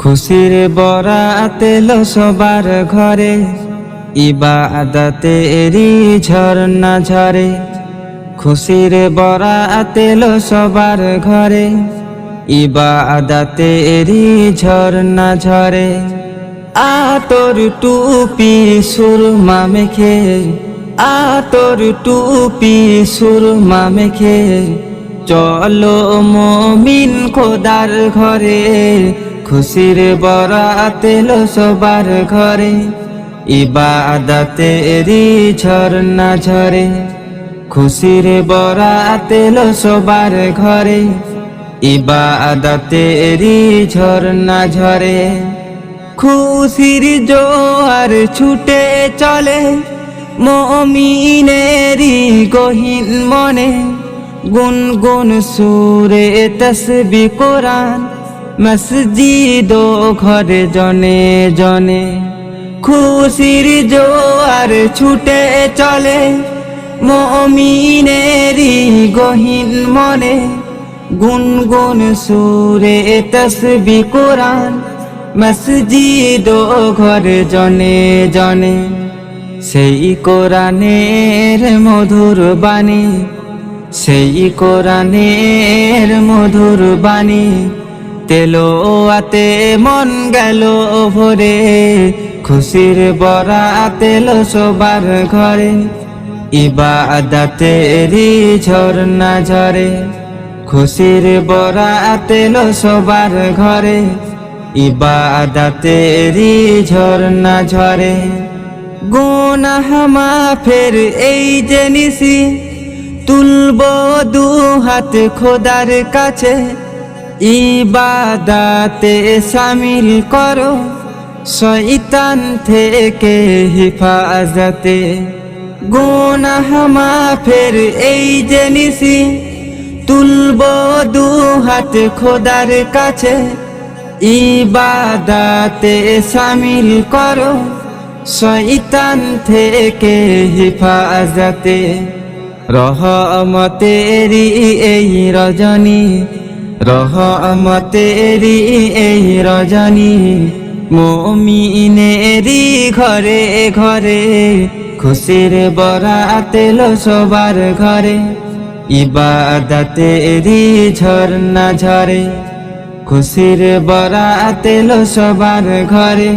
খুশির বরাত এলো সবার ঘরে, ইবাদতে এরি ঝর্ণা ঝরে। খুশির বরাত এলো সবার ঘরে, ইবাদতে এরি ঝর্ণা ঝরে। আতর টুপি সুরমা মেখে, আতর টুপি সুরমা মেখে। চলো মমিন খোদার ঘরে খুশির বরাত এলো সবার ঘরে, ইবাদতে এরি ঝর্ণা ঝরে। খুশির বরাত এলো সবার ঘরে, ইবাদতে এরি ঝর্ণা ঝরে। খুশির জোয়ার ছুটে চলে, মমিনেরি গহীন মনে। গুনগুন সুরে তসবি কোরআন মসজিদ ঘরে জনে জনে, খুশির জোয়ার ছুটে চলে মমিনেরি গহীন মনে, গুনগুন সুরে তসবি কোরআন মসজিদ ঘরে জনে জনে। সেই কোরআনের মধুর বাণী, সেই কোরআনের মধুর বাণী তেলো আতে মন গেল ভরে। খুশির বরা তেলো সবার ঘরে। ইবাদতে রি ঝর্ণা ঝরে। খুশির বরা তেলো সবার ঘরে। ইবাদতে রি ঝর্ণা ঝরে। গুনাহ মাফের এই যে নিশি, তুলব দু হাত খোদার কাছে। ইবাদাতে সামিল করো, শয়তান থেকে হিফাজতে। গুনাহ মাফের এই যে নিশি তুলব দু হাত খোদার কাছে। ইবাদাতে সামিল করো, শয়তান থেকে হিফাজতে। রহমতেরি এই রজনী রহমতেরি এই রজনী, মমিনেরি ঘরে ঘরে, খুশির বরাত এলো সবার ঘরে, ইবাদতেরি ঝর্ণা ঝরে, খুশির বরাত এলো সবার ঘরে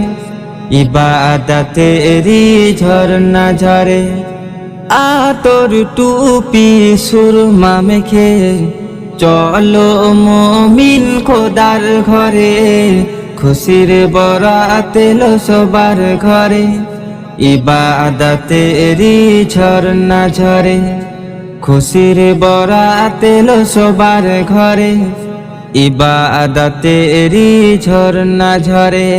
ইবাদতে এরি ঝর্ণা ঝরে। আতর টুপি সুরমা মেখে চলো মমিন খোদার ঘরে, খুশির বরাত এলো সবার ঘরে। ইবাদতে এরি ঝর্ণা ঝরে, খুশির বরাত এলো সবার ঘরে। ইবাদতে এরি ঝর্ণা ঝরে।